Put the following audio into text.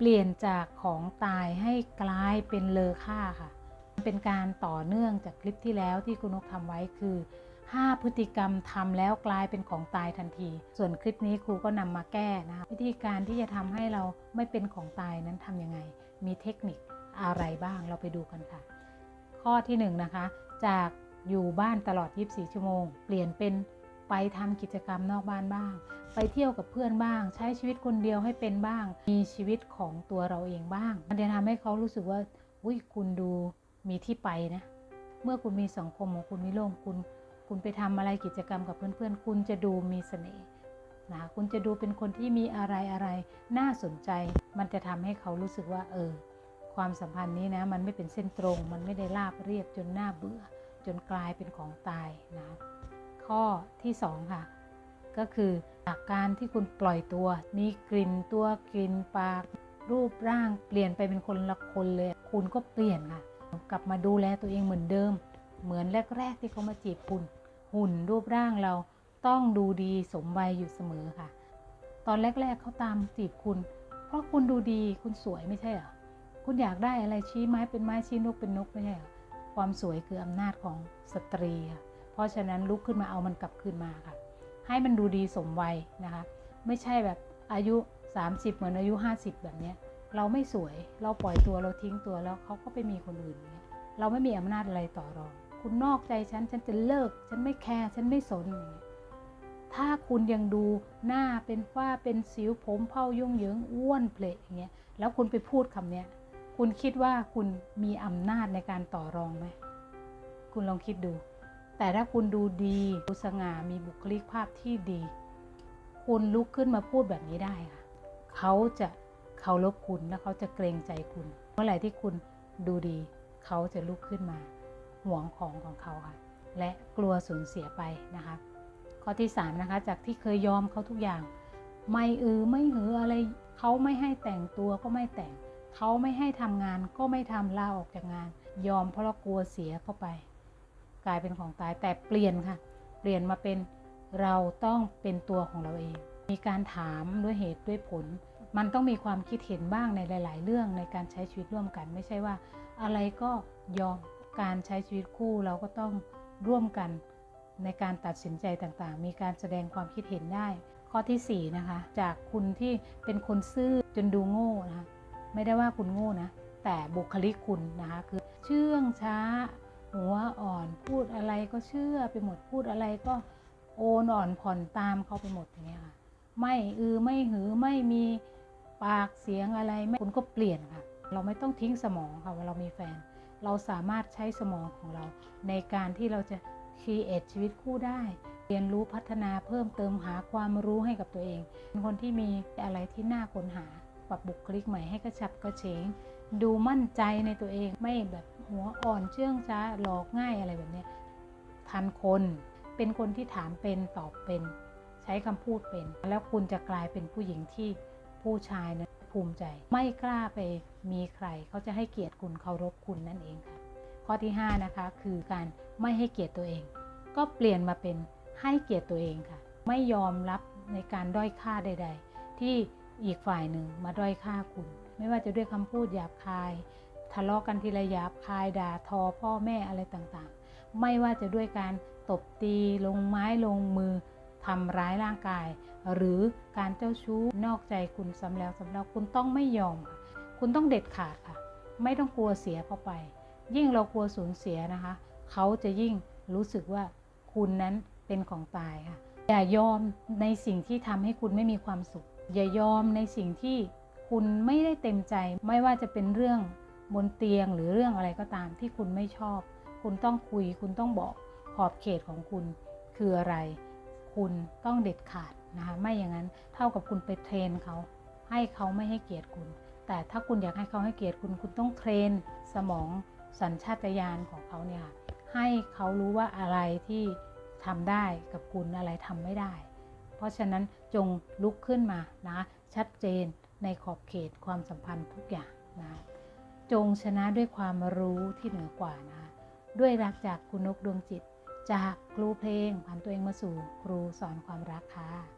เปลี่ยนจากของตายให้กลายเป็นเลอค่าค่ะ เป็นการต่อเนื่องจากคลิปที่แล้วที่คุณนกทำไว้คือ 5 พฤติกรรมทำแล้วกลายเป็นของตายทันที ส่วนคลิปนี้ครูก็นำมาแก้นะคะวิธีการที่จะทำให้เราไม่เป็นของตายนั้นทำยังไง มีเทคนิคอะไรบ้างเราไปดูกันค่ะ ข้อที่1นงนะคะ จากอยู่บ้านตลอด 24 ชั่วโมง เปลี่ยนเป็น ไปทำกิจกรรมนอกบ้านบ้าง ไปเที่ยวกับเพื่อนบ้าง ใช้ชีวิตคนเดียวให้เป็นบ้าง มีชีวิตของตัวเราเองบ้าง มันจะทำให้เขารู้สึกว่าอุ้ยคุณดูมีที่ไปนะ เมื่อคุณมีสังคมของคุณมีโลกคุณ คุณไปทำอะไรกิจกรรมกับเพื่อนๆ คุณจะดูมีเสน่ห์นะคุณจะดูเป็นคนที่มีอะไรอะไรน่าสนใจ มันจะทำให้เขารู้สึกว่า เออ ความสัมพันธ์นี้นะ มันไม่เป็นเส้นตรง มันไม่ได้ราบเรียบจนน่าเบื่อ จนกลายเป็นของตายนะ ข้อที่ 2 ค่ะ ก็คือจากการที่คุณปล่อยตัวมีกลิ่นตัวกลิ่นปาก รูปร่างเปลี่ยนไปเป็นคนละคนเลย คุณก็เปลี่ยนค่ะ กลับมาดูแลตัวเองเหมือนเดิม เหมือนแรก ๆ ที่เขามาจีบคุณ หุ่นรูปร่างเราต้องดูดีสมวัยอยู่เสมอค่ะ ตอนแรก ๆเขาตามจีบคุณ เพราะคุณดูดีคุณสวยไม่ใช่เหรอคุณอยากได้อะไรชี้ไม้เป็นไม้ชี้นกเป็นนกไม่ใช่เหรอความสวยคืออำนาจของสตรีค่ะ ราะฉะนั้นลุกขึ้นมาเอามันกลับคืนมาค่ะ ให้มันดูดีสมวัยนะคะ ไม่ใช่แบบอายุ 30 เหมือนอายุ 50 แบบเนี้ยเราไม่สวยเราปล่อยตัวเราทิ้งตัวแล้วเขาก็ไปมีคนอื่นเงี้ยเราไม่มีอำนาจอะไรต่อรอง คุณนอกใจฉันฉันจะเลิก ฉันไม่แคร์ฉันไม่สนอย่างเงี้ยถ้าคุณยังดูหน้าเป็นฝ้าเป็นสิวผมเผายุ่งเหยิงอ้วนเพลอย่างเงี้ยแล้วคุณไปพูดคำเนี้ยคุณคิดว่าคุณมีอำนาจในการต่อรองไหม คุณลองคิดดู แต่ถ้าคุณดูดีดูสง่ามีบุคลิกภาพที่ดี คุณลุกขึ้นมาพูดแบบนี้ได้ค่ะ เขาจะเคารพคุณและเขาจะเกรงใจคุณ เมื่อไหร่ที่คุณดูดี เขาจะลุกขึ้นมาห่วงของของเขาค่ะ และกลัวสูญเสียไปนะคะ ข้อที่3นะคะ จากที่เคยยอมเขาทุกอย่าง ไม่อือไม่หืออะไร เขาไม่ให้แต่งตัวก็ไม่แต่ง เขาไม่ให้ทำงานก็ไม่ทำลาออกจากงาน ยอมเพราะเรากลัวเสียเข้าไป กลายเป็นของตายแต่เปลี่ยนค่ะ เปลี่ยนมาเป็นเราต้องเป็นตัวของเราเอง มีการถามด้วยเหตุด้วยผล มันต้องมีความคิดเห็นบ้างในหลาย ๆ เรื่องในการใช้ชีวิตร่วมกัน ไม่ใช่ว่า อะไรก็ยอมการใช้ชีวิตคู่เราก็ต้องร่วมกันในการตัดสินใจต่างๆ มีการแสดงความคิดเห็นได้ ข้อที่ 4 นะคะ จากคุณที่เป็นคนซื่อจนดูโง่นะคะ ไม่ได้ว่าคุณโง่นะ แต่บุคลิกคุณนะคะ คือเชื่องช้า หัวอ่อนพูดอะไรก็เชื่อไปหมดพูดอะไรก็โอนอ่อนผ่อนตามเขาไปหมดอย่างเงี้ยค่ะ ไม่อือไม่หือไม่มีปากเสียงอะไรไม่คุณก็เปลี่ยนค่ะ เราไม่ต้องทิ้งสมองค่ะเวลาเรามีแฟน เราสามารถใช้สมองของเรา ในการที่เราจะคีเอทชีวิตคู่ได้ เรียนรู้พัฒนาเพิ่มเติมหาความรู้ให้กับตัวเอง เป็นคนที่มีอะไรที่น่าค้นหาปรับบุคลิกใหม่ให้กระฉับกระเฉง ดูมั่นใจในตัวเองไม่แบบ หัวอ่อนเชื่องช้าหลอกง่ายอะไรแบบนี้ยทันคนเป็นคนที่ถามเป็นตอบเป็น ใช้คำพูดเป็น แล้วคุณจะกลายเป็นผู้หญิงที่ผู้ชายนะภูมิใจ ไม่กล้าไปมีใคร เขาจะให้เกียรติคุณเคารพคุณนั่นเองค่ะ ข้อที่ 5 นะคะ คือการไม่ให้เกียรติตัวเอง ก็เปลี่ยนมาเป็นให้เกียรติตัวเองค่ะ ไม่ยอมรับในการด้อยค่าใด ๆ ที่อีกฝ่ายหนึ่งมาด้อยค่าคุณ ไม่ว่าจะด้วยคำพูดหยาบคาย ทะเลาะกันทีละหยาบคายด่าทอพ่อแม่อะไรต่างๆ ไม่ว่าจะด้วยการตบตีลงไม้ลงมือทำร้ายร่างกาย หรือการเจ้าชู้นอกใจคุณซ้ำแล้วซ้ำเล่าคุณต้องไม่ยอมค่ะคุณต้องเด็ดขาดค่ะ ไม่ต้องกลัวเสียเข้าไป ยิ่งเรากลัวสูญเสียนะคะ เขาจะยิ่งรู้สึกว่าคุณนั้นเป็นของตายค่ะอย่ายอมในสิ่งที่ทำให้คุณไม่มีความสุข อย่ายอมในสิ่งที่คุณไม่ได้เต็มใจ ไม่ว่าจะเป็นเรื่อง บนเตียงหรือเรื่องอะไรก็ตามที่คุณไม่ชอบ คุณต้องคุย คุณต้องบอกขอบเขตของคุณคืออะไร คุณต้องเด็ดขาดนะคะไม่อย่างนั้นเท่ากับคุณไปเทรนเขา ให้เขาไม่ให้เกียรติคุณ แต่ถ้าคุณอยากให้เขาให้เกียรติคุณ คุณต้องเทรนสมองสัญชาตญาณของเขาเนี่ยให้เขารู้ว่าอะไรที่ทำได้กับคุณอะไรทำไม่ได้ เพราะฉะนั้นจงลุกขึ้นมานะชัดเจนในขอบเขตความสัมพันธ์ทุกอย่างนะ จงชนะด้วยความรู้ที่เหนือกว่านะด้วยรักจากคุณนกดวงจิต จากครูเพลงผ่านตัวเองมาสู่ครูสอนความรักค่ะ